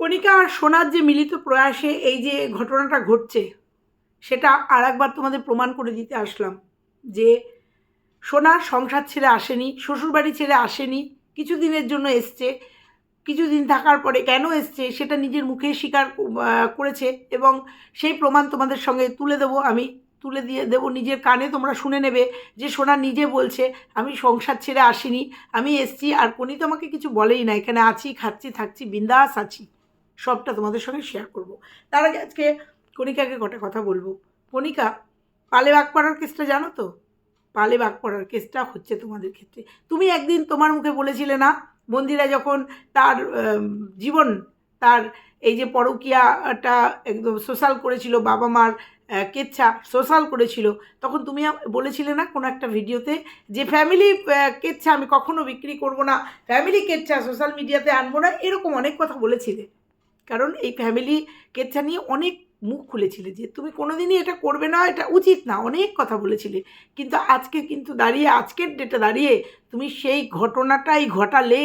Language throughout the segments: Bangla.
কণিকা আর সোনার যে মিলিত প্রয়াসে এই যে ঘটনাটা ঘটছে, সেটা আর একবার তোমাদের প্রমাণ করে দিতে আসলাম যে সোনার সংসার ছেড়ে আসেনি, শ্বশুরবাড়ি ছেড়ে আসেনি, কিছুদিনের জন্য এসছে, কিছুদিন থাকার পরে কেন এসছে সেটা নিজের মুখে স্বীকার করেছে এবং সেই প্রমাণ তোমাদের সঙ্গে তুলে দেবো আমি, তুলে দিয়ে দেবো নিজের কানে তোমরা শুনে নেবে যে সোনা নিজে বলছে, আমি সংসার ছেড়ে আসিনি, আমি এসছি আর কোনি তো আমাকে কিছু বলেই না এখানে আছি, খাচ্ছি, থাকছি, বিন্দাস আছি। সবটা তোমাদের সঙ্গে শেয়ার করব। তার আগে আজকে কণিকাকে কটা কথা বলব। কণিকা, পালে বাগ পড়ার কেসটা জানো তো? পালে বাগ পড়ার কেসটা হচ্ছে তোমাদের ক্ষেত্রে। তুমি একদিন তোমার মুখে বলেছিলে না, মন্দিরা যখন তার জীবন, তার এই যে পরকিয়াটা একদম সোশ্যাল করেছিল, বাবা মার কেচ্ছা সোশ্যাল করেছিল, তখন তুমি বলেছিলে না কোনো একটা ভিডিওতে যে ফ্যামিলি কেচ্ছা আমি কখনো বিক্রি করব না ফ্যামিলি কেচ্ছা সোশ্যাল মিডিয়াতে আনব না, এরকম অনেক কথা বলেছিলে। কারণ এই ফ্যামিলি কেচ্ছা নিয়ে অনেক মুখ খুলেছিলে যে তুমি কোনোদিনই এটা করবে না, এটা উচিত না, অনেক কথা বলেছিলে। কিন্তু আজকে কিন্তু দাঁড়িয়ে, আজকের ডেটে দাঁড়িয়ে তুমি সেই ঘটনাটাই ঘটালে,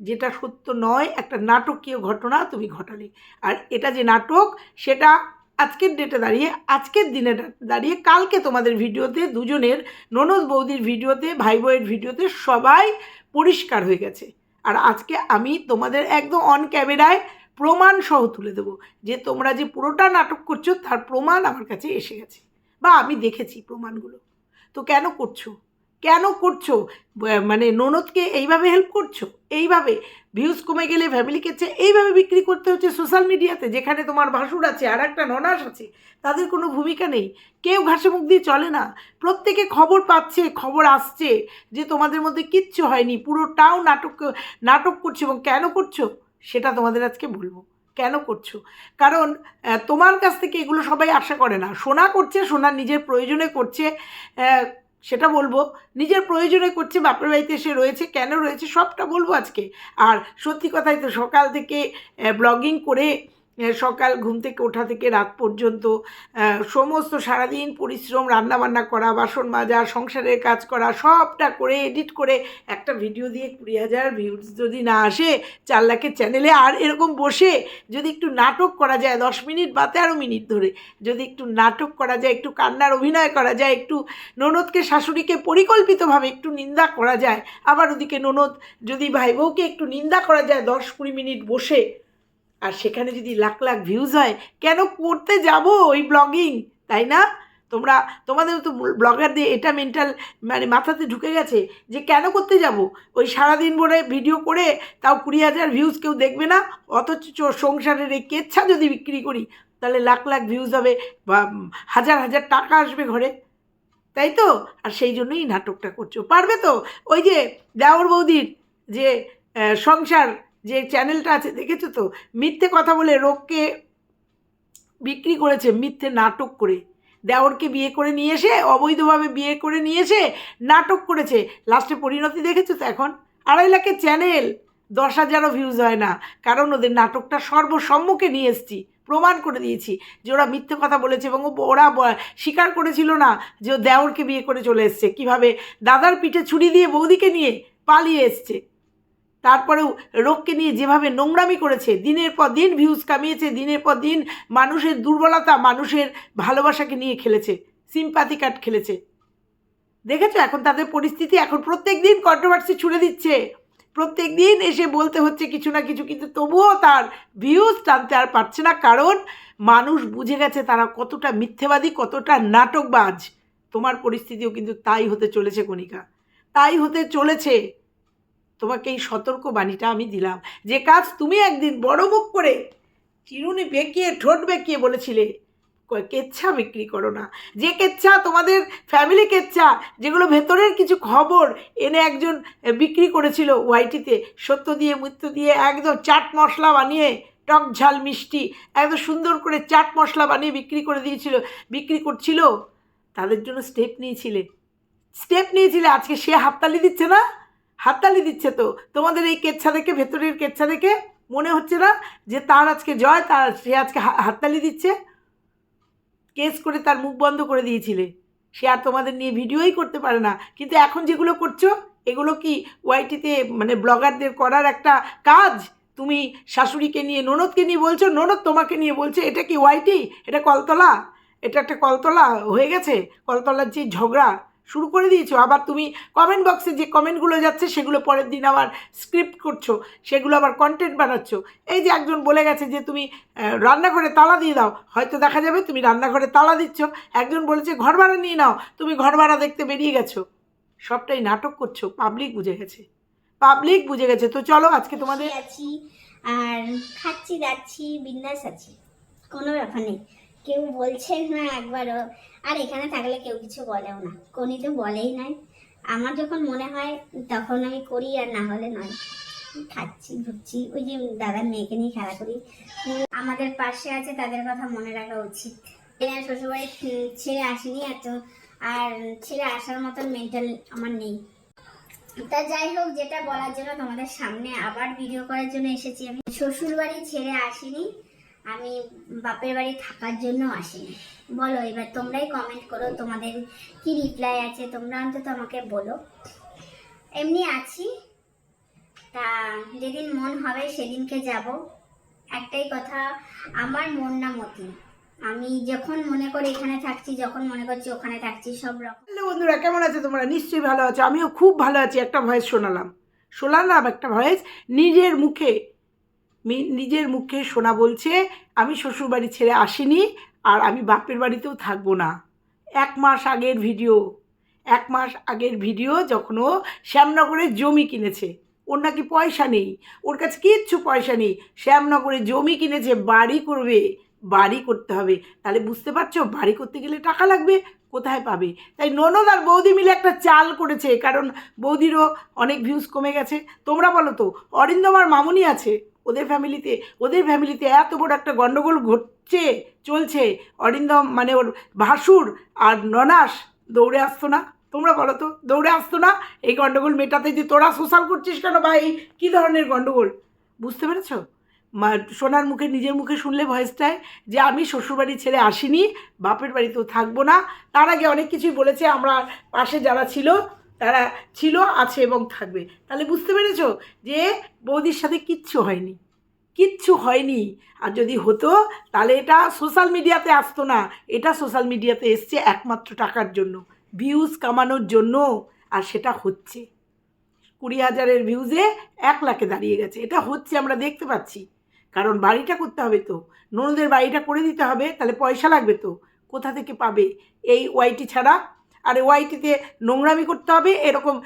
যেটা সত্য নয়, একটা নাটকীয় ঘটনা তুমি ঘটালে। আর এটা যে নাটক, সেটা আজকের ডেটে দাঁড়িয়ে, আজকের দিনে দাঁড়িয়ে কালকে তোমাদের ভিডিওতে, দুজনের, ননদ বৌদির ভিডিওতে, ভাই বইয়ের ভিডিওতে সবাই পরিষ্কার হয়ে গেছে। আর আজকে আমি তোমাদের একদম অন ক্যামেরায় প্রমাণ সহ তুলে দেবো যে তোমরা যে পুরোটা নাটক করছ তার প্রমাণ আমার কাছে এসে গেছে। বা আমি দেখেছি প্রমাণগুলো। তো কেন করছ? কেন করছ? মানে ননদকে এইভাবে হেল্প করছ? এইভাবে ভিউজ কমে গেলে ফ্যামিলিকে এইভাবে বিক্রি করতে হচ্ছে সোশ্যাল মিডিয়াতে যেখানে তোমার ভাসুর আছে আর একটা ননাস আছে, তাদের কোনো ভূমিকা নেই। কেউ ঘাসে মুখ দিয়ে চলে না। প্রত্যেকে খবর পাচ্ছে, খবর আসছে যে তোমাদের মধ্যে কিচ্ছু হয়নি। পুরোটাও নাটক নাটক করছ এবং কেন করছ? সেটা তোমাদের আজকে বলব। কেন করছ? কারণ তোমার কাছ থেকে এগুলো সবাই আশা করে না। সোনা করছে, সোনা নিজের প্রয়োজনে করছে সেটা বলব। নিজের প্রয়োজনে করছে, বাপের বাড়িতে এসে রয়েছে, কেন রয়েছে সবটা বলব আজকে। আর সত্যি কথাই তো সকাল থেকে ব্লগিং করে সকাল ঘুম থেকে ওঠা থেকে রাত পর্যন্ত সমস্ত সারাদিন পরিশ্রম, রান্নাবান্না করা, বাসন মাজা, সংসারের কাজ করা, সবটা করে এডিট করে একটা ভিডিও দিয়ে কুড়ি হাজার ভিউজ যদি না আসে, চার লাখের চ্যানেলে আর এরকম বসে যদি একটু নাটক করা যায়, দশ মিনিট বা তেরো মিনিট ধরে, যদি একটু নাটক করা যায়, একটু কান্নার অভিনয় করা যায়, একটু ননদকে, শাশুড়িকে পরিকল্পিতভাবে একটু নিন্দা করা যায়, আবার ওদিকে ননদ যদি ভাই বউকে একটু নিন্দা করা যায়, দশ কুড়ি মিনিট বসে আর সেখানে যদি লাখ লাখ ভিউজ হয়, কেন করতে যাব ওই ব্লগিং তাই না? তোমরা, তোমাদের তো ব্লগারদের এটা মেন্টাল মানে মাথাতে ঢুকে গেছে যে কেন করতে যাব? ওই সারাদিন ভরে ভিডিও করে তাও কুড়ি হাজার ভিউজ কেউ দেখবে না, অথচ সংসারের এই কেচ্ছা যদি বিক্রি করি, তাহলে লাখ লাখ ভিউজ হবে বা হাজার হাজার টাকা আসবে ঘরে। তাই তো? আর সেই জন্যই নাটকটা করছ। পারবে তো? ওই যে দেওর বৌদির যে সংসার যে চ্যানেলটা আছে, দেখেছ তো? মিথ্যে কথা বলে রোগকে বিক্রি করেছে, মিথ্যে নাটক করে। দেওরকে বিয়ে করে নিয়ে এসে, অবৈধভাবে বিয়ে করে নিয়ে এসে নাটক করেছে। লাস্টে পরিণতি দেখেছ তো এখন? আড়াই লাখের চ্যানেল দশ হাজারও ভিউজ হয় না। কারণ ওদের নাটকটা সর্বসম্মুখে নিয়ে এসেছি, প্রমাণ করে দিয়েছি যে ওরা মিথ্যে কথা বলেছে এবং ওরা স্বীকার করেছিল না যে ও দেওরকে বিয়ে করে চলে এসছে। কীভাবে দাদার পিঠে ছুরি দিয়ে বৌদিকে নিয়ে পালিয়ে এসছে। তারপরেও রোগকে নিয়ে যেভাবে নোংরামি করেছে, দিনের পর দিন ভিউজ কামিয়েছে, দিনের পর দিন মানুষের দুর্বলতা, মানুষের ভালোবাসাকে নিয়ে খেলেছে সিম্পাথি কার্ড খেলেছে। দেখেছ, এখন তাদের পরিস্থিতি এখন প্রত্যেক দিন কন্ট্রোভার্সি ছুড়ে দিচ্ছে। প্রত্যেক দিন এসে বলতে হচ্ছে কিছু না কিছু, কিন্তু তবুও তার ভিউজ টানতে আর পারছে না, কারণ মানুষ বুঝে গেছে তারা কতটা মিথ্যেবাদী, কতটা নাটকবাজ। তোমার পরিস্থিতিও কিন্তু তাই হতে চলেছে, কণিকা। তাই হতে চলেছে। তোমাকে এই সতর্ক বাণীটা আমি দিলাম। যে কাজ তুমি একদিন বড় মুখ করে চিরুনি বেঁকিয়ে, ঠোঁট বেঁকিয়ে বলেছিলে কেচ্ছা বিক্রি করো না। যে কেচ্ছা তোমাদের ফ্যামিলি কেচ্ছা, যেগুলো ভেতরের কিছু খবর এনে একজন বিক্রি করেছিল ওয়াইটিতে, সত্য দিয়ে মৃত্যু দিয়ে, একদম চাট মশলা বানিয়ে, টক ঝাল মিষ্টি, একদম সুন্দর করে চাট মশলা বানিয়ে বিক্রি করে দিয়েছিল, বিক্রি করছিল, তাদের জন্য স্টেপ নিয়েছিলে। স্টেপ নিয়েছিলে, আজকে সে হাততালি দিচ্ছে না? হাততালি দিচ্ছে তো। তোমাদের এই কেচ্ছা দেখে, ভেতরের কেচ্ছা দেখে মনে হচ্ছে না যে তার আজকে জয়, তার সে আজকে হাততালি দিচ্ছে? কেস করে তার মুখ বন্ধ করে দিয়েছিলে। সে আর তোমাদের নিয়ে ভিডিওই করতে পারে না। কিন্তু এখন যেগুলো করছ, এগুলো কি ওয়াইটিতে মানে ব্লগারদের করার একটা কাজ? তুমি শাশুড়িকে নিয়ে, ননদকে নিয়ে বলছো, ননদ তোমাকে নিয়ে বলছে, এটা কি ওয়াইটি? এটা কলতলা? এটা একটা কলতলা হয়ে গেছে? কলতলার যে ঝগড়া শুরু করে দিয়েছ। আবার তুমি কমেন্ট বক্সে যে কমেন্টগুলো যাচ্ছে, সেগুলো পরের দিন আবার স্ক্রিপ্ট করছ, সেগুলো আবার কন্টেন্ট বানাচ্ছো। এই যে একজন বলে গেছে যে তুমি রান্নাঘরে তালা দিয়ে দাও। হয়তো দেখা যাবে তুমি রান্নাঘরে তালা দিচ্ছ। একজন বলেছে, ঘর ভাড়া নিয়ে নাও। তুমি ঘর ভাড়া দেখতে বেরিয়ে গেছো। সবটাই নাটক করছ। পাবলিক বুঝে গেছে। পাবলিক বুঝে গেছে। তো চলো, আজকে তোমাদের আছি, আর খাচ্ছি, যাচ্ছি, বিন্দাস আছি। কোনো ব্যাপার নেই। কেউ বলছে না একবারও আর এখানে থাকলে কেউ কিছু বলেও না। কোনি তো বলেই নাই। আমার যখন মনে হয় তখন আমি করি আর না হলে নয়। খাচ্ছি, ঘুরছি। ওই যে দাদার মেয়েকে নিয়ে খেলা করি। আমাদের পাশে আছে, তাদের কথা মনে রাখা উচিত। এরা শ্বশুরবাড়ি ছেড়ে আসেনি এত। আর ছেড়ে আসার মতন মেন্টাল আমার নেই। তা যাই হোক, যেটা বলার জন্য তোমাদের সামনে আবার ভিডিও করার জন্য এসেছি আমি। শ্বশুরবাড়ি ছেড়ে আসিনি। আমি বাপের বাড়ি থাকার জন্য আসিনি। বলো, এবার তোমরাই কমেন্ট করো তোমাদের কি রিপ্লাই আছে, তোমরা অন্তত আমাকে বলো। এমনি আছি। তা যেদিন মন হবে সেদিনকে যাব। একটাই কথা, আমার মন না মতি। আমি যখন মনে করি এখানে থাকছি, যখন মনে করছি ওখানে থাকছি, সব রকম। বন্ধুরা, কেমন আছে তোমরা? নিশ্চয়ই ভালো আছো। আমিও খুব ভালো আছি। একটা ভয়েস শোনালাম। শোনালাম একটা ভয়েস নিজের মুখে। নিজের মুখে শোনা বলছে, আমি শ্বশুরবাড়ি ছেড়ে আসিনি আর আমি বাপের বাড়িতেও থাকব না। এক মাস আগের ভিডিও। এক মাস আগের ভিডিও যখন ও শ্যামনগরে জমি কিনেছে। ওর নাকি পয়সা নেই। ওর কাছে কিচ্ছু পয়সা নেই। শ্যামনগরে জমি কিনেছে, বাড়ি করবে। বাড়ি করতে হবে। তাহলে বুঝতে পারছ? বাড়ি করতে গেলে টাকা লাগবে, কোথায় পাবে? তাই ননদ আর বৌদি মিলে একটা চাল করেছে, কারণ বৌদিরও অনেক ভিউজ কমে গেছে। তোমরা বলো তো, অরিন্দম আর মামুনি আছে? ওদের ফ্যামিলিতে ওদের ফ্যামিলিতে এত বড় একটা গণ্ডগোল ঘটছে, চলছে। অরিন্দম মানে ওর ভাসুর আর ননাস দৌড়ে আসতো না। তোমরা বলো তো, দৌড়ে আসতো না? এই গণ্ডগোল মেটাতে যে তোরা সোশ্যাল করছিস কেন বা এই কী ধরনের গণ্ডগোল বুঝতে পেরেছ? সোনার মুখে, নিজের মুখে শুনলে ভয়েসটায় যে আমি শ্বশুরবাড়ি ছেড়ে আসিনি, বাপের বাড়িতেও থাকব না। তার আগে অনেক কিছুই বলেছে, আমরা পাশে যারা ছিল তারা ছিল, আছে এবং থাকবে। তাহলে বুঝতে পেরেছ যে বৌদির সাথে কিচ্ছু হয়নি। কিচ্ছু হয়নি। আর যদি হতো, তাহলে এটা সোশ্যাল মিডিয়াতে আসতো না। এটা সোশ্যাল মিডিয়াতে এসছে একমাত্র টাকার জন্য। ভিউজ কামানোর জন্য। আর সেটা হচ্ছে। কুড়ি হাজারের ভিউজে এক লাখে দাঁড়িয়ে গেছে। এটা হচ্ছে আমরা দেখতে পাচ্ছি। কারণ বাড়িটা করতে হবে তো। ননদের বাড়িটা করে দিতে হবে। তাহলে পয়সা লাগবে তো। কোথা থেকে পাবে? এই ওয়াইটি ছাড়া আর ওয়াইটিতে নোংরামি করতে হবে, এরকম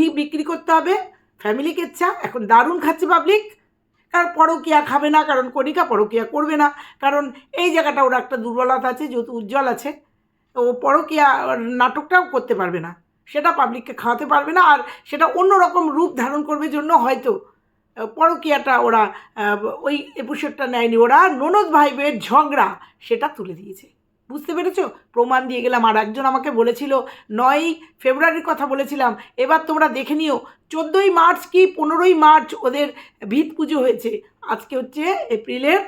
ই বিক্রি করতে হবে। ফ্যামিলি কেচ্ছা এখন দারুণ খাচ্ছে পাবলিক কারণ পরকিয়া খাবে না, কারণ কণিকা পরকিয়া করবে না। কারণ এই জায়গাটা ওর একটা দুর্বলতা আছে, যেহেতু উজ্জ্বল আছে। ও পরকিয়া নাটকটাও করতে পারবে না। সেটা পাবলিককে খাওয়াতে পারবে না, আর সেটা অন্যরকম রূপ ধারণ করবে জন্য হয়তো পরকীয়াটা ওরা ওই এপিসোডটা নেয়নি। ওরা ননদ ভাই বোনের ঝগড়া, সেটা তুলে দিয়েছে। বুঝতে পেরেছ? প্রমাণ দিয়ে গেলাম। আর একজন আমাকে বলেছিল নয় ফেব্রুয়ারির কথা বলেছিলাম। এবার তোমরা দেখে নিও, চোদ্দোই মার্চ কি পনেরোই মার্চ ওদের ভিত পুজো হয়েছে? আজকে হচ্ছে এপ্রিলের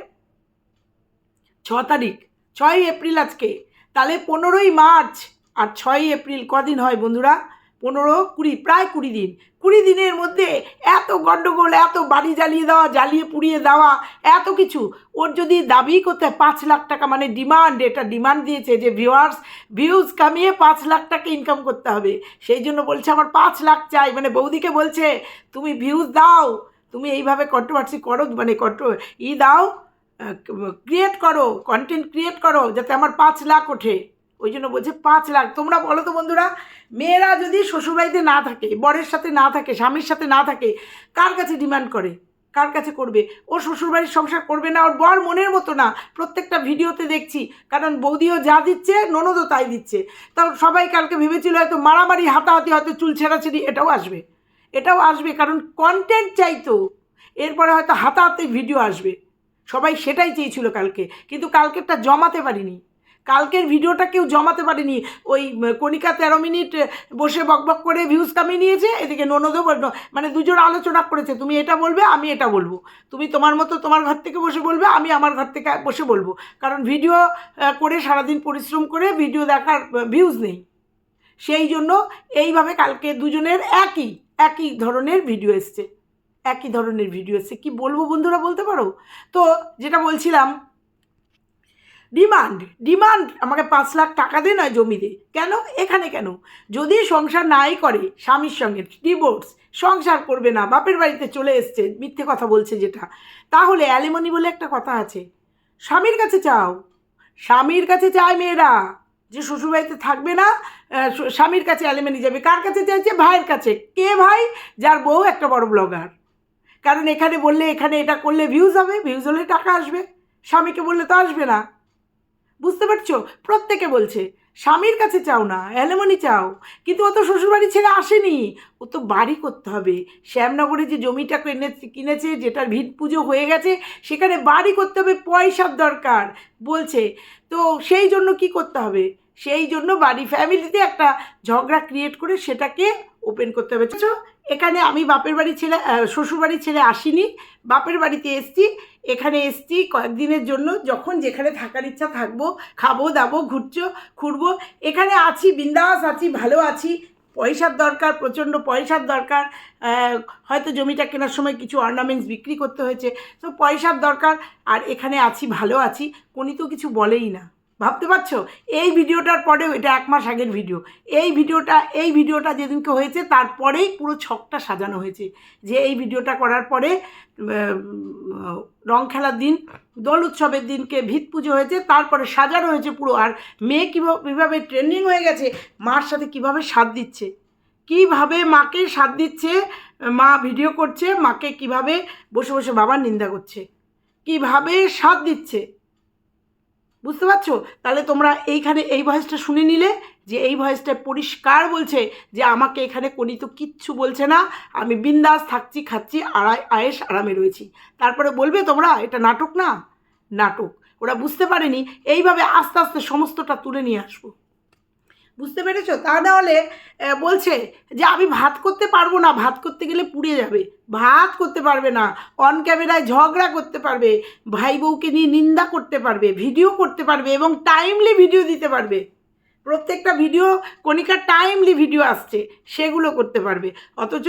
ছ তারিখ। ছয় এপ্রিল আজকে। তাহলে পনেরোই মার্চ আর ছয়ই এপ্রিল কদিন হয় বন্ধুরা? পনেরো, কুড়ি, প্রায় কুড়ি দিন। কুড়ি দিনের মধ্যে এত গণ্ডগোল এত বাড়ি জ্বালিয়ে দেওয়া, জ্বালিয়ে পুড়িয়ে দেওয়া, এত কিছু। ওর যদি দাবি করতে পাঁচ লাখ টাকা মানে ডিমান্ড এটা ডিমান্ড দিয়েছে যে ভিউয়ার্স ভিউজ কামিয়ে পাঁচ লাখ টাকা ইনকাম করতে হবে। সেই জন্য বলছে, আমার পাঁচ লাখ চাই। মানে বৌদিকে বলছে, তুমি ভিউজ দাও, তুমি এইভাবে কন্ট্রোভার্সি করো মানে কন্ট্রো ই দাও ক্রিয়েট করো কন্টেন্ট ক্রিয়েট করো, যাতে আমার পাঁচ লাখ ওঠে। ওই জন্য বলছে, পাঁচ লাখ। তোমরা বলো তো বন্ধুরা, মেয়েরা যদি শ্বশুরবাড়িতে না থাকে, বরের সাথে না থাকে, স্বামীর সাথে না থাকে, কার কাছে ডিমান্ড করে? কার কাছে করবে? ও শ্বশুরবাড়ির সংসার করবে না, ওর বর মনের মতো না। প্রত্যেকটা ভিডিওতে দেখছি, কারণ বৌদিও যা দিচ্ছে, ননদও তাই দিচ্ছে। তাও সবাই কালকে ভেবেছিল হয়তো মারামারি, হাতাহাতি, হয়তো চুল ছেঁড়াছেড়ি, এটাও আসবে। এটাও আসবে, কারণ কন্টেন্ট চাইতো এরপরে হয়তো হাতাহাতি ভিডিও আসবে। সবাই সেটাই চেয়েছিল কালকে। কিন্তু কালকেরটা জমাতে পারিনি। কালকের ভিডিওটা কেউ জমাতে পারেনি। ওই কণিকা তেরো মিনিট বসে বকবক করে ভিউজ কামিয়ে নিয়েছে, এদিকে ননদও মানে দুজন আলোচনা করেছে, তুমি এটা বলবে, আমি এটা বলব। তুমি তোমার মতো তোমার ঘর থেকে বসে বলবে, আমি আমার ঘর থেকে বসে বলব। কারণ ভিডিও করে সারাদিন পরিশ্রম করে ভিডিও দেখার ভিউজ নেই। সেই জন্য এইভাবে কালকে দুজনের একই একই ধরনের ভিডিও এসছে। একই ধরনের ভিডিও এসছে। কি বলব বন্ধুরা বলতে পারো? তো যেটা বলছিলাম ডিমান্ড ডিমান্ড আমাকে পাঁচ লাখ টাকা দে নয় জমি দে কেন? এখানে কেন? যদি সংসার নাই করে, স্বামীর সঙ্গে ডিভোর্স সংসার করবে না, বাপের বাড়িতে চলে এসছে, মিথ্যে কথা বলছে যেটা, তাহলে অ্যালিমনি বলে একটা কথা আছে। স্বামীর কাছে চাও। স্বামীর কাছে চায় মেয়েরা। যে শ্বশুরবাড়িতে থাকবে না স্বামীর কাছে অ্যালিমনি যাবে। কার কাছে চাইছে? ভাইয়ের কাছে। কে ভাই? যার বউ একটা বড় ব্লগার কারণ এখানে বললে, এখানে এটা করলে ভিউজ হবে ভিউজ হলে টাকা আসবে। স্বামীকে বললে তো আসবে না। বুঝতে পারছ? প্রত্যেকে বলছে, স্বামীর কাছে চাও না, অ্যালেমনি চাও। কিন্তু অত শ্বশুরবাড়ি ছেড়ে আসেনি। ও তো বাড়ি করতে হবে। শ্যামনগরে যে জমিটা কিনে কিনেছে, যেটার ভিত পুজো হয়ে গেছে, সেখানে বাড়ি করতে হবে, পয়সার দরকার। বলছে, তো সেই জন্য কি করতে হবে? সেই জন্য বাড়ি ফ্যামিলিতে একটা ঝগড়া ক্রিয়েট করে সেটাকে ওপেন করতে হবে? এখানে আমি বাপের বাড়ি ছেড়ে আহ, শ্বশুর বাড়ি ছেড়ে আসিনি। বাপের বাড়িতে এসছি। এখানে এসছি কয়েকদিনের জন্য। যখন যেখানে থাকার ইচ্ছা থাকব খাব দাবো ঘুরছো ঘুরবো। এখানে আছি বিন্দাস আছি ভালো আছি। পয়সার দরকার প্রচণ্ড পয়সার দরকার। হয়তো জমিটা কেনার সময় কিছু অর্নামেন্টস বিক্রি করতে হয়েছে। তো পয়সার দরকার। আর এখানে আছি ভালো আছি। কোনি তো কিছু বলেই না। ভাবতে পারছ? এই ভিডিওটার পরেও, এটা এক মাস আগের ভিডিও। এই ভিডিওটা এই ভিডিওটা যেদিনকে হয়েছে, তারপরেই পুরো ছকটা সাজানো হয়েছে। যে এই ভিডিওটা করার পরে রং খেলার দিন, দোল উৎসবের দিনকে ভিত পুজো হয়েছে, তারপরে সাজানো হয়েছে পুরো। আর মেয়ে কীভাবে কীভাবে ট্রেন্ডিং হয়ে গেছে, মার সাথে কীভাবে সাথ দিচ্ছে? কীভাবে মাকে সাথ দিচ্ছে, মা ভিডিও করছে, মাকে কীভাবে বসে বসে বাবার নিন্দা করছে? কীভাবে সাথ দিচ্ছে? বুঝতে পারছ? তাহলে তোমরা এইখানে এই ভয়েসটা শুনে নিলে যে এই ভয়েসটা পরিষ্কার বলছে যে আমাকে এখানে তো কিচ্ছু বলছে না। আমি বিন্দাস থাকছি, খাচ্ছি, আড়াই আয়েস আরামে রয়েছি। তারপরে বলবে তোমরা, এটা নাটক না? নাটক। ওরা বুঝতে পারেনি। এইভাবে আস্তে আস্তে সমস্তটা তুলে নিয়ে আসব। বুঝতে পেরেছ? তা নাহলে বলছে যে আমি ভাত করতে পারব না, ভাত করতে গেলে পুড়ে যাবে। ভাত করতে পারবে না অন ক্যামেরায় ঝগড়া করতে পারবে, ভাই বউকে নিয়ে নিন্দা করতে পারবে ভিডিও করতে পারবে এবং টাইমলি ভিডিও দিতে পারবে। প্রত্যেকটা ভিডিও কণিকার টাইমলি ভিডিও আসছে, সেগুলো করতে পারবে। অথচ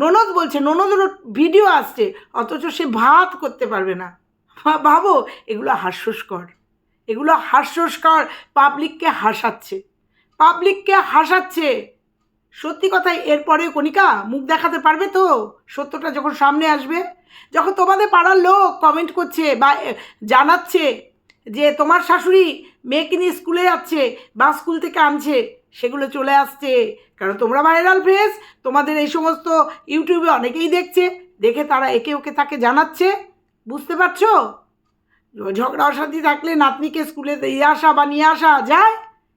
ননদ বলছে, ননদেরও ভিডিও আসছে, অথচ সে ভাত করতে পারবে না। ভাবো, এগুলো হাস্যস্কর। এগুলো হাস্যস্কর পাবলিককে হাসাচ্ছে। পাবলিককে হাসাচ্ছে। সত্যি কথাই এরপরে কণিকা, মুখ দেখাতে পারবে তো? সত্যটা যখন সামনে আসবে, যখন তোমাদের পাড়ার লোক কমেন্ট করছে বা জানাচ্ছে যে তোমার শাশুড়ি মেয়েকে নিয়ে স্কুলে যাচ্ছে বা স্কুল থেকে আনছে, সেগুলো চলে আসছে। কারণ তোমরা ভাইরাল ফেস তোমাদের এই সমস্ত ইউটিউবে অনেকেই দেখছে, দেখে তারা একে ওকে তাকে জানাচ্ছে। বুঝতে পারছ? ঝগড়া অশান্তি থাকলে নাতনিকে স্কুলে দিয়ে আসা বা নিয়ে আসা, যায়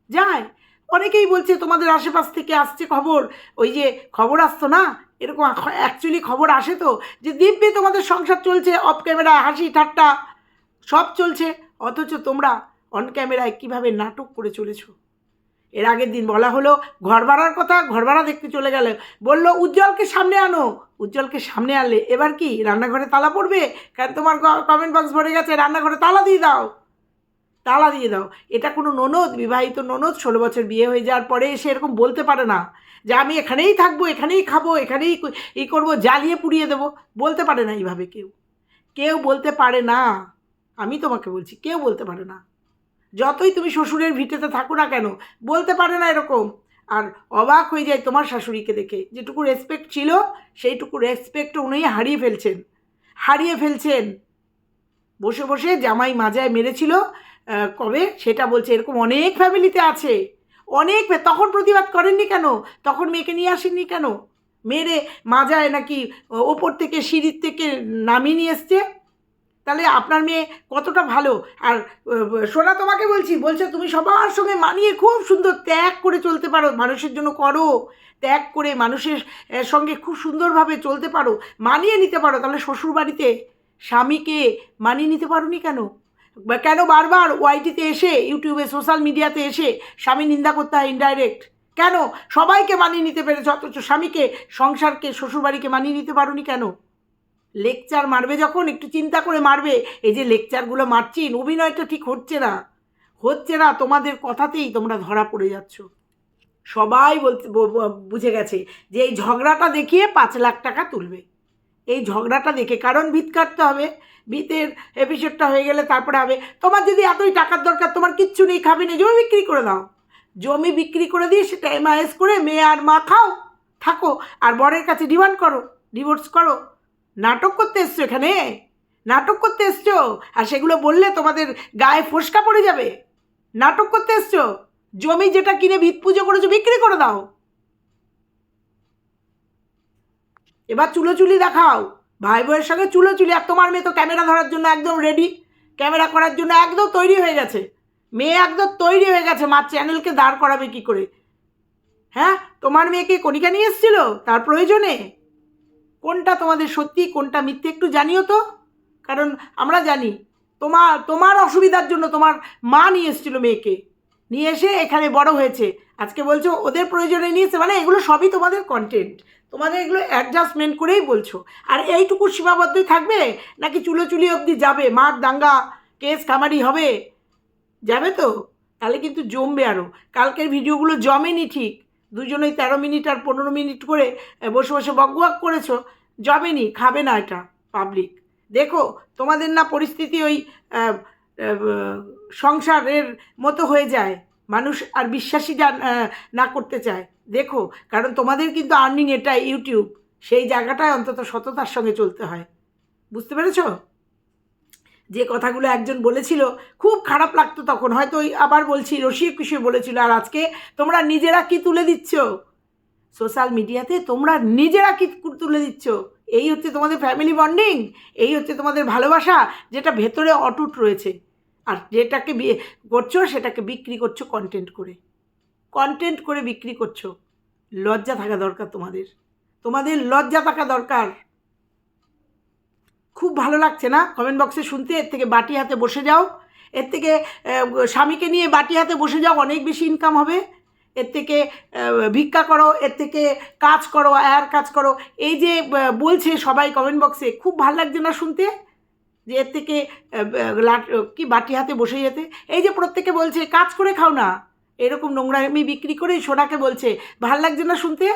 যায়। অনেকেই বলছে, তোমাদের আশেপাশ থেকে আসছে খবর, ওই যে খবর আসতো না? এরকম অ্যাকচুয়ালি খবর আসে তো, যে দিব্যি তোমাদের সংসার চলছে অফ ক্যামেরা হাসি, ঠাট্টা, সব চলছে। অথচ তোমরা অন ক্যামেরায় কীভাবে নাটক করে চলেছো? এর আগের দিন বলা হলো, ঘর ভাড়ার কথা, ঘর ভাড়া দেখতে চলে গেলে। বলল, উজ্জ্বলকে সামনে আনো। উজ্জ্বলকে সামনে আনলে, এবার কি রান্নাঘরে তালা পড়বে? কারণ তোমার কমেন্ট বক্স ভরে গেছে, রান্নাঘরে তালা দিয়ে দাও। তালা দিয়ে দাও। এটা কোনো ননদ, বিবাহিত ননদ, ষোলো বছর বিয়ে হয়ে যাওয়ার পরে এসে এরকম বলতে পারে না যে, আমি এখানেই থাকব, এখানেই খাব, এখানেই ই করব, জ্বালিয়ে পুড়িয়ে দেবো। বলতে পারে না এইভাবে কেউ। কেউ বলতে পারে না। আমি তোমাকে বলছি, কেউ বলতে পারে না। যতই তুমি শ্বশুরের ভিটেতে থাকো না কেন, বলতে পারে না এরকম। আর অবাক হয়ে যায় তোমার শাশুড়িকে দেখে। যেটুকু রেসপেক্ট ছিল, সেইটুকু রেসপেক্ট উনি হারিয়ে ফেলছেন। হারিয়ে ফেলছেন। বসে বসে জামাই মাজায় মেরেছিল। কবে? সেটা বলছে, এরকম অনেক ফ্যামিলিতে আছে। অনেক তখন প্রতিবাদ করেননি কেন? তখন মেয়েকে নিয়ে আসেননি কেন? মেরে মাজায় নাকি ওপর থেকে সিঁড়ির থেকে নামিয়ে নিয়ে এসছে? তাহলে আপনার মেয়ে কতটা ভালো? আর সোনা তোমাকে বলছি, বলছে তুমি সবার সঙ্গে মানিয়ে খুব সুন্দর ত্যাগ করে চলতে পারো, মানুষের জন্য করো। ত্যাগ করে মানুষের সঙ্গে খুব সুন্দরভাবে চলতে পারো, মানিয়ে নিতে পারো। তাহলে শ্বশুরবাড়িতে স্বামীকে মানিয়ে নিতে পারোনি কেন? কেন বারবার ওয়াইটিতে এসে, ইউটিউবে, সোশ্যাল মিডিয়াতে এসে স্বামী নিন্দা করতে হয় ইনডাইরেক্ট কেন? সবাইকে মানিয়ে নিতে পেরেছ, অথচ স্বামীকে, সংসারকে, শ্বশুরবাড়িকে মানিয়ে নিতে পারোনি কেন? লেকচার মারবে যখন, একটু চিন্তা করে মারবে, এই যে লেকচারগুলো মারছিন অভিনয়টা ঠিক হচ্ছে না। হচ্ছে না, তোমাদের কথাতেই তোমরা ধরা পড়ে যাচ্ছ। সবাই বলতে বুঝে গেছে যে এই ঝগড়াটা দেখিয়ে পাঁচ লাখ টাকা তুলবে। এই ঝগড়াটা দেখে কারণ ভিত কাটতে হবে, ভিতের এপিসোডটা হয়ে গেলে তারপরে হবে। তোমার যদি এতই টাকার দরকার, তোমার কিচ্ছু নেই, খাবে না, জমি বিক্রি করে দাও। জমি বিক্রি করে দিয়ে সেটা এমআইএস করে, মেয়ে আর মা খাও, থাকো, আর বরের কাছে ডিমান্ড করো ডিভোর্স করো। নাটক করতে এসছো এখানে? নাটক করতে এসছো? আর সেগুলো বললে তোমাদের গায়ে ফোসকা পড়ে যাবে। নাটক করতে এসছো? জমি যেটা কিনে ভিত পুজো করেছ বিক্রি করে দাও। এবার চুলোচুলি দেখাও। ভাই বউয়ের সঙ্গে চুলোচুলি আর তোমার মেয়ে তো ক্যামেরা ধরার জন্য একদম রেডি ক্যামেরা করার জন্য একদম তৈরি হয়ে গেছে। মেয়ে একদম তৈরি হয়ে গেছে, মার চ্যানেলকে দাঁড় করাবে কি করে? হ্যাঁ? তোমার মেয়েকে কণিকা নিয়ে এসেছিল? তার প্রয়োজনে? কোনটা তোমাদের সত্যি, কোনটা মিথ্যে একটু জানিও তো। কারণ আমরা জানি তোমার তোমার অসুবিধার জন্য তোমার মা নিয়ে এসেছিল মেয়েকে। নিয়ে এসে এখানে বড় হয়েছে। আজকে বলছো, ওদের প্রয়োজনে নিয়েছে মানে এগুলো সবই তোমাদের কন্টেন্ট তোমাদের এগুলো অ্যাডজাস্টমেন্ট করেই বলছো। আর এইটুকু সীমাবদ্ধই থাকবে? নাকি চুলোচুলি অবধি যাবে? মার দাঙ্গা, কেস কামারি হবে? যাবে তো? তাহলে কিন্তু জমবে আরও কালকের ভিডিওগুলো জমেনি ঠিক। দুজনেই তেরো মিনিট আর পনেরো মিনিট করে বসে বসে বকবক করেছ? জমেনি খাবে না এটা পাবলিক দেখো, তোমাদের না পরিস্থিতি ওই সংসারের মতো হয়ে যায়। মানুষ আর বিশ্বাসই যা না করতে চায়। দেখো, কারণ তোমাদের কিন্তু আর্নিং এটা ইউটিউব সেই জায়গাটায় অন্তত সততার সঙ্গে চলতে হয়। বুঝতে পেরেছ? যে কথাগুলো একজন বলেছিল, খুব খারাপ লাগতো তখন। হয়তো আবার বলছি রসিয়ে কুশিয়ে বলেছিল, আর আজকে তোমরা নিজেরা কি তুলে দিচ্ছ? সোশ্যাল মিডিয়াতে তোমরা নিজেরা কি তুলে দিচ্ছ? এই হচ্ছে তোমাদের ফ্যামিলি বন্ডিং এই হচ্ছে তোমাদের ভালোবাসা, যেটা ভেতরে অটুট রয়েছে। আর যেটাকে করছ, সেটাকে বিক্রি করছ কন্টেন্ট করে। কন্টেন্ট করে বিক্রি করছ। লজ্জা থাকা দরকার তোমাদের। তোমাদের লজ্জা থাকা দরকার। খুব ভালো লাগছে না? কমেন্ট বক্সে শুনতে, এর থেকে বাটি হাতে বসে যাও। এর থেকে স্বামীকে নিয়ে বাটি হাতে বসে যাও, অনেক বেশি ইনকাম হবে। এর থেকে ভিক্ষা করো, এর থেকে কাজ করো, আর কাজ করো। এই যে বলছে সবাই কমেন্ট বক্সে খুব ভালো লাগছে না শুনতে? যে এর থেকে কি বাটি হাতে বসে যেতে? এই যে প্রত্যেকে বলছে, কাজ করে খাও না। এরকম নোংরামি বিক্রি করে সোনাকে বলছে, ভালো লাগছে না শুনতে?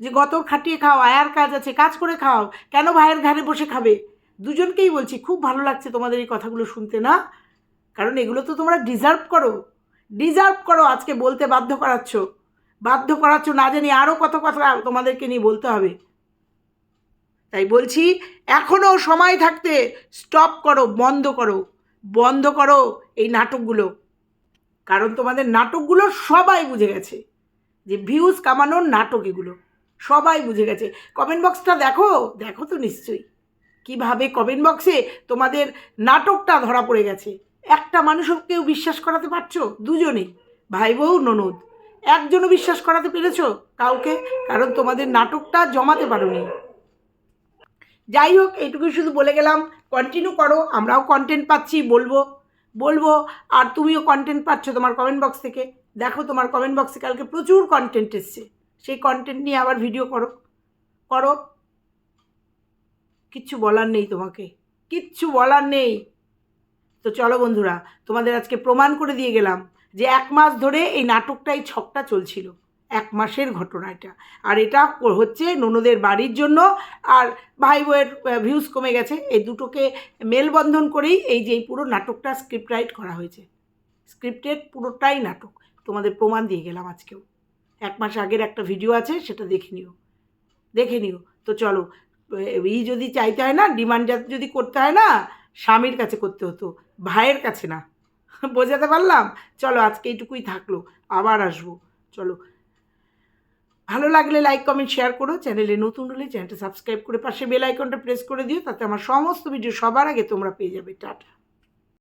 যে গত খাটিয়ে খাও, আয়ার কাজ আছে, কাজ করে খাও। কেন ভাইয়ের ঘাড়ে বসে খাবে? দুজনকেই বলছি, খুব ভালো লাগছে তোমাদের এই কথাগুলো শুনতে, না? কারণ এগুলো তো তোমরা ডিজার্ভ করো। ডিজার্ভ করো, আজকে বলতে বাধ্য করাচ্ছ। বাধ্য করাচ্ছ, না জানি আরও কত কথা তোমাদেরকে নিয়ে বলতে হবে। তাই বলছি এখনও সময় থাকতে স্টপ করো, বন্ধ করো। বন্ধ করো এই নাটকগুলো। কারণ তোমাদের নাটকগুলো সবাই বুঝে গেছে যে ভিউজ কামানোর নাটক এগুলো। সবাই বুঝে গেছে। কমেন্ট বক্সটা দেখো? দেখো তো নিশ্চয়ই। কীভাবে কমেন্ট বক্সে তোমাদের নাটকটা ধরা পড়ে গেছে? একটা মানুষও কেউ বিশ্বাস করাতে পারছ? দুজনে। ভাই বউ, ননদ। একজনও বিশ্বাস করাতে পেরেছ? কাউকে? কারণ তোমাদের নাটকটা জমাতে পারোনি। যাই হোক, এইটুকুই শুধু বলে গেলাম। কন্টিনিউ করো, আমরাও কন্টেন্ট পাচ্ছি, বলব। বলব, আর তুমিও কন্টেন্ট পাচ্ছ তোমার কমেন্ট বক্স থেকে। দেখো তোমার কমেন্ট বক্সে কালকে প্রচুর কন্টেন্ট এসছে। সেই কন্টেন্ট নিয়ে আবার ভিডিও করো। করো। কিচ্ছু বলার নেই তোমাকে। কিচ্ছু বলার নেই। তো চলো বন্ধুরা, তোমাদের আজকে প্রমাণ করে দিয়ে গেলাম যে এক মাস ধরে এই নাটকটাই ছকটা চলছিল। এক মাসের ঘটনা এটা। আর এটা হচ্ছে ননদের বাড়ির জন্য, আর ভাই বউয়ের ভিউজ কমে গেছে। এই দুটোকে মেলবন্ধন করেই এই যে এই পুরো নাটকটা স্ক্রিপ্ট রাইট করা হয়েছে। স্ক্রিপ্টেড পুরোটাই নাটক। তোমাদের প্রমাণ দিয়ে গেলাম আজকেও। এক মাস আগের একটা ভিডিও আছে, সেটা দেখে নিও। দেখে নিও। তো চলো ই যদি চাইতে হয় না ডিমান্ড যদি করতে হয় না, স্বামীর কাছে করতে হতো, ভাইয়ের কাছে না। বোঝাতে পারলাম? চলো আজকে এইটুকুই থাকল, আবার আসব। চলো। ভালো লাগলে লাইক কমেন্ট শেয়ার করো। চ্যানেলে নতুন হলে চ্যানেলটা সাবস্ক্রাইব করে পাশে বেল আইকনটা প্রেস করে দিও, তাতে আমার সমস্ত ভিডিও সবার আগে তোমরা পেয়ে যাবে। টাটা।